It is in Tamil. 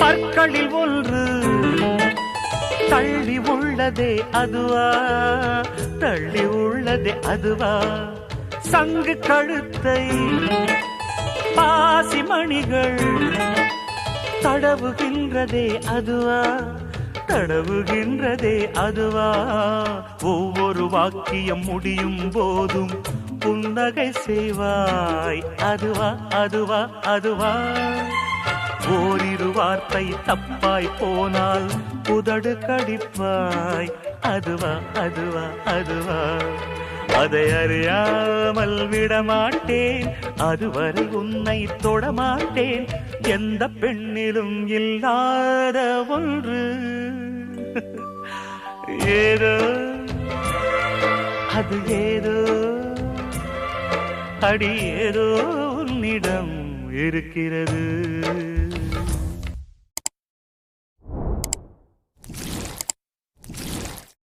பற்களில் ஒன்று தள்ளி உள்ளதே அதுவா? தள்ளி உள்ளதே அதுவா? சங்கு கழுத்தை பாசி மணிகள் தடவுகின்றதே அதுவா? தடவுகின்றதே அதுவா? ஒவ்வொரு வாக்கியம் முடியும் போதும் புன்னகை செய்வாய். அதுவா அதுவா அதுவா. ஓரிரு வார்த்தை தப்பாய் போனால் புதடு கடிப்பாய். அதுவா அதுவா அதுவா. அதை அறியாமல் விடமாட்டேன். அதுவரை உன்னை தொடமாட்டேன். எந்த பெண்ணிலும் இல்லாத ஒன்று. ஏதோ அது ஏதோ. அடி ஏதோ உன்னிடம் இருக்கிறது.